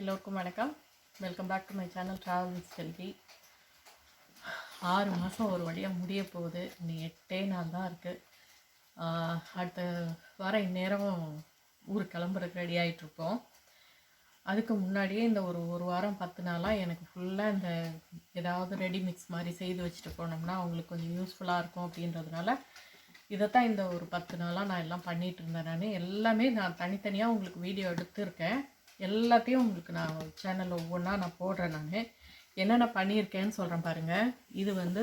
எல்லோருக்கும் வணக்கம். Welcome back to my channel travel Selvi ஆறு மாதம் ஒரு வழியாக முடிய போகுது. இன்னும் எட்டே நாள் தான் இருக்குது அடுத்த வாரம் இந்நேரம் ஊருக்கு கிளம்புறதுக்கு ரெடி ஆகிட்ருப்போம் அதுக்கு முன்னாடியே இந்த ஒரு ஒரு வாரம் பத்து நாளாக எனக்கு ஃபுல்லாக இந்த ஏதாவது ரெடி மிக்ஸ் மாதிரி செய்து வச்சுட்டு போனோம்னா அவங்களுக்கு கொஞ்சம் யூஸ்ஃபுல்லாக இருக்கும் அப்படின்றதுனால இதைத்தான் இந்த ஒரு பத்து நாளாக நான் எல்லாம் பண்ணிகிட்டு இருந்தேன். நான் எல்லாமே நான் தனித்தனியாக உங்களுக்கு வீடியோ எடுத்திருக்கேன். எல்லாத்தையும் உங்களுக்கு நான் சேனலில் ஒவ்வொன்றா நான் போடுறேன் நான். என்னென்ன பண்ணியிருக்கேன்னு சொல்கிறேன் பாருங்கள் இது வந்து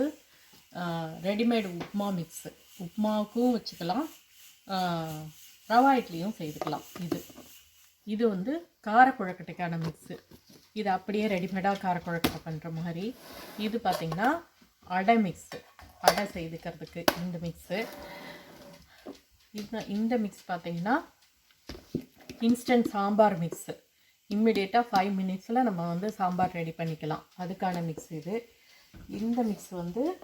ரெடிமேடு உப்மா மிக்ஸு உப்மாவுக்கும் வச்சுக்கலாம். ரவா இட்லியும் செய்துக்கலாம் இது. இது வந்து காரக்குழக்கட்டைக்கான மிக்ஸு இது அப்படியே ரெடிமேடாக காரக்குழக்கட்டை பண்ணுற மாதிரி. இது பார்த்திங்கன்னா அடை மிக்ஸு அடை செய்துக்கிறதுக்கு இந்த மிக்ஸு இந்த இந்த மிக்ஸ் பார்த்திங்கன்னா இன்ஸ்டன்ட் சாம்பார் மிக்ஸு இம்மிடியேட்டாக ஃபைவ் மினிட்ஸில் நம்ம வந்து சாம்பார் ரெடி பண்ணிக்கலாம். அதுக்கான மிக்ஸ் இது. இந்த மிக்ஸ் வந்து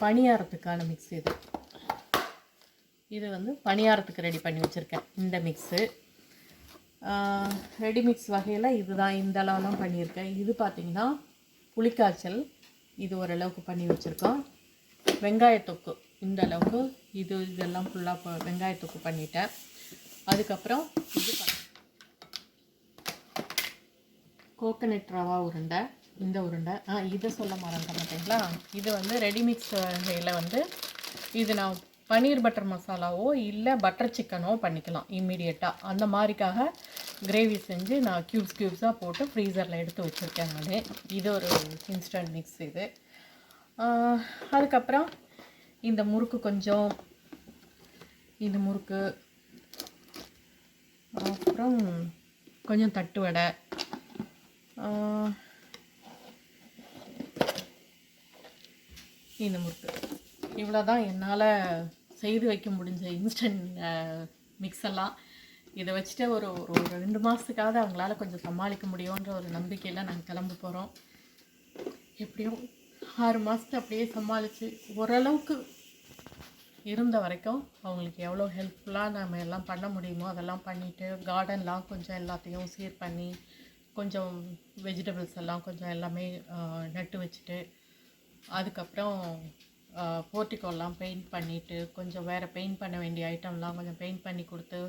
பணியாரத்துக்கான மிக்ஸ் இது. இது வந்து பணியாரத்துக்கு ரெடி பண்ணி வச்சுருக்கேன் இந்த மிக்ஸு ரெடி மிக்ஸ் வகையில் இதுதான் இந்த அளவுலாம் பண்ணியிருக்கேன். இது பார்த்திங்கன்னா புளிக்காய்ச்சல் இது ஓரளவுக்கு பண்ணி வச்சுருக்கோம். வெங்காயத்தொக்கு இந்த அளவுக்கு இது இதெல்லாம் ஃபுல்லாக வெங்காயத்தொக்கு பண்ணிட்டேன். அதுக்கப்புறம் இது பண்ண- கோகனட் ரவா உருண்டை இந்த உருண்டை. ஆ இதை சொல்ல மறந்துட பார்த்தீங்களா? இது வந்து ரெடிமிக்ஸ் வகையில் வந்து இது நான் பன்னீர் பட்டர் மசாலாவோ இல்லை பட்டர் சிக்கனோ பண்ணிக்கலாம் இம்மீடியட்டாக அந்த மாதிரிக்காக கிரேவி செஞ்சு நான் க்யூப்ஸ் க்யூப்ஸாக போட்டு ஃப்ரீசரில் எடுத்து வச்சுருக்கேன் நான். இது ஒரு இன்ஸ்டன்ட் மிக்ஸ் இது. அதுக்கப்புறம் இந்த முறுக்கு கொஞ்சம் இந்த முறுக்கு அப்புறம் கொஞ்சம் தட்டு வடை இந்த முறுக்கு. இவ்வளோ தான் என்னால் செய்து வைக்க முடிஞ்ச இன்ஸ்டன்ட் மிக்ஸெல்லாம் இதை வச்சுட்டு ஒரு ஒரு ரெண்டு மாதத்துக்காவது அவங்களால கொஞ்சம் சமாளிக்க முடியுன்ற ஒரு நம்பிக்கையில் நாங்கள் கிளம்ப போகிறோம் எப்படியும் ஆறு மாதத்தை அப்படியே சமாளித்து ஓரளவுக்கு இருந்த வரைக்கும் அவங்களுக்கு எவ்வளோ ஹெல்ப்ஃபுல்லாக நம்ம எல்லாம் பண்ண முடியுமோ அதெல்லாம் பண்ணிவிட்டு கார்டன்லாம் கொஞ்சம் எல்லாத்தையும் சீர் பண்ணி கொஞ்சம் வெஜிடபிள்ஸ் எல்லாம் கொஞ்சம் எல்லாமே நட்டு வச்சுட்டு அதுக்கப்புறம் போர்ட்டிக்கோலாம் பெயிண்ட் பண்ணிவிட்டு கொஞ்சம் வேறு பெயிண்ட் பண்ண வேண்டிய ஐட்டம்லாம் கொஞ்சம் பெயிண்ட் பண்ணி கொடுத்து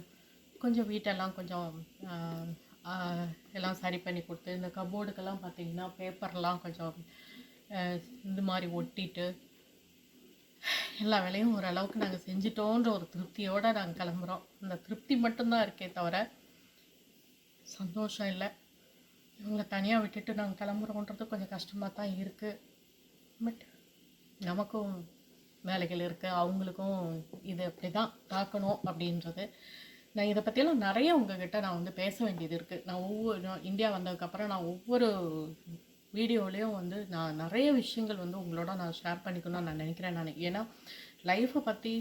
கொஞ்சம் வீட்டெல்லாம் கொஞ்சம் எல்லாம் சரி பண்ணி கொடுத்து இந்த கபோர்டுக்கெல்லாம் பார்த்திங்கன்னா பேப்பர்லாம் கொஞ்சம் இந்த மாதிரி ஒட்டிட்டு எல்லா வேலையும் ஓரளவுக்கு நாங்கள் செஞ்சிட்டோன்ற ஒரு திருப்தியோடு நாங்கள் கிளம்புறோம். அந்த திருப்தி மட்டும்தான் இருக்கே தவிர சந்தோஷம் இல்லை. இவங்களை தனியாக விட்டுட்டு நாங்கள் கிளம்புறோன்றது கொஞ்சம் கஷ்டமாக தான் இருக்குது பட் நமக்கும் வேலைகள் இருக்குது அவங்களுக்கும் இது அப்படி தான் தாக்கணும் அப்படின்றது. நான் இதை பற்றியெல்லாம் நிறைய உங்ககிட்ட நான் வந்து பேச வேண்டியது இருக்குது நான் ஒவ்வொரு இந்தியா வந்ததுக்கப்புறம் நான் ஒவ்வொரு வீடியோலேயும் வந்து நான் நிறைய விஷயங்கள் வந்து உங்களோட நான் ஷேர் பண்ணிக்கணும்னு நான் நினைக்கிறேன் நான். ஏன்னா லைஃப்பை பற்றி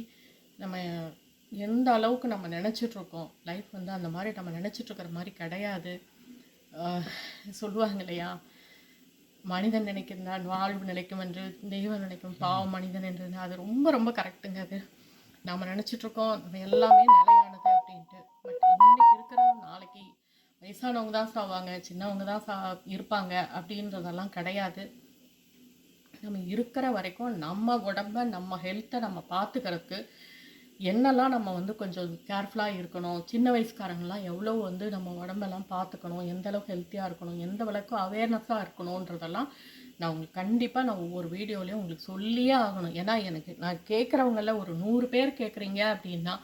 நம்ம எந்த அளவுக்கு நம்ம நினச்சிட்ருக்கோம் லைஃப் வந்து அந்த மாதிரி நம்ம நினச்சிட்ருக்கிற மாதிரி கிடையாது. சொல்லுவாங்க இல்லையா? மனிதன் நினைக்கின்றான் வாழ்வு நிலைக்கும் என்று தெய்வம் நினைக்கும் பாவம் மனிதன் என்று. அது ரொம்ப ரொம்ப கரெக்டுங்க அது. நம்ம நினச்சிட்டு இருக்கோம் நம்ம எல்லாமே நிலையானது அப்படின்ட்டு. பட் இன்னைக்கு இருக்கிற நாளைக்கு வயசானவங்க தான் சாவாங்க சின்னவங்க தான் சா இருப்பாங்க அப்படின்றதெல்லாம் கிடையாது. நம்ம இருக்கிற வரைக்கும் நம்ம உடம்ப நம்ம ஹெல்த்தை நம்ம பார்த்துக்கிறதுக்கு என்னெல்லாம் நம்ம வந்து கொஞ்சம் கேர்ஃபுல்லாக இருக்கணும்? சின்ன வயசுக்காரங்களாம் எவ்வளோ வந்து நம்ம உடம்பெல்லாம் பார்த்துக்கணும்? எந்த அளவுக்கு ஹெல்த்தியாக இருக்கணும்? எந்த அளவுக்கு அவேர்னஸாக இருக்கணுன்றதெல்லாம் நான் உங்களுக்கு கண்டிப்பாக நான் ஒவ்வொரு வீடியோலையும் உங்களுக்கு சொல்லியே ஆகணும். ஏன்னா எனக்கு நான் கேட்குறவங்கள ஒரு நூறு பேர் கேட்குறீங்க அப்படின்னா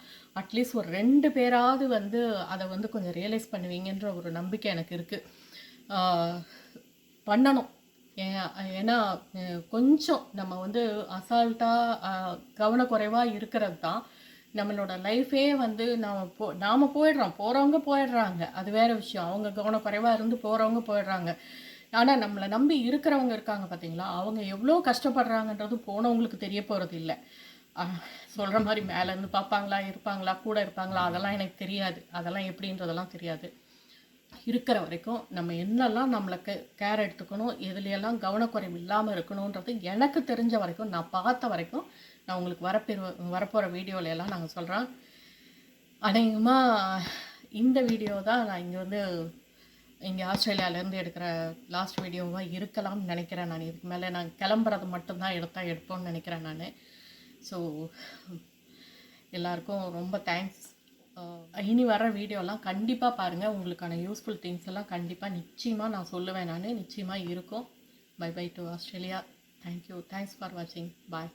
அட்லீஸ்ட் ஒரு ரெண்டு பேராவது வந்து அதை வந்து கொஞ்சம் ரியலைஸ் பண்ணுவீங்கன்ற ஒரு நம்பிக்கை எனக்கு இருக்குது பண்ணணும். ஏன்னா கொஞ்சம் நம்ம வந்து அசால்ட்டாக கவனக்குறைவாக இருக்கிறது தான். நம்மளோட லைஃபே வந்து நாம் போ நாம் போயிடுறோம். போகிறவங்க போயிடுறாங்க. அது வேறு விஷயம். அவங்க கவனக்குறைவாக இருந்து போகிறவங்க போயிடுறாங்க. ஆனால் நம்மளை நம்பி இருக்கிறவங்க இருக்காங்க பார்த்தீங்களா அவங்க எவ்வளோ கஷ்டப்படுறாங்கன்றது போனவங்களுக்கு தெரிய போகிறது இல்லை. சொல்கிற மாதிரி மேலேருந்து பார்ப்பாங்களா? இருப்பாங்களா? கூட இருப்பாங்களா? அதெல்லாம் எனக்கு தெரியாது. அதெல்லாம் எப்படின்றதெல்லாம் தெரியாது. இருக்கிற வரைக்கும் நம்ம என்னெல்லாம் நம்மளுக்கு கேர் எடுத்துக்கணும் எதுலையெல்லாம் கவனக்குறைவு இல்லாமல் இருக்கணுன்றது எனக்கு தெரிஞ்ச வரைக்கும் நான் பார்த்த வரைக்கும் நான் உங்களுக்கு வரப்பெரு வரப்போகிற வீடியோவில் எல்லாம் நாங்கள் சொல்கிறோம் அநேகமாக இந்த வீடியோ தான் நான் இங்கே வந்து இங்கே ஆஸ்திரேலியாவிலேருந்து எடுக்கிற லாஸ்ட் வீடியோவாக இருக்கலாம்னு நினைக்கிறேன் நான். இதுக்கு மேலே நான் கிளம்புறது மட்டும்தான் எடுத்தா எடுப்போம்னு நினைக்கிறேன் நான். ஸோ எல்லாருக்கும் ரொம்ப தேங்க்ஸ் இனி வர வீடியோலாம் கண்டிப்பாக பாருங்கள் உங்களுக்கான யூஸ்ஃபுல் திங்ஸ் எல்லாம் கண்டிப்பாக நிச்சயமாக நான் சொல்லுவேன் நான். நிச்சயமாக இருக்கும். Bye bye to Australia. Thank you thanks for வாட்சிங் பாய்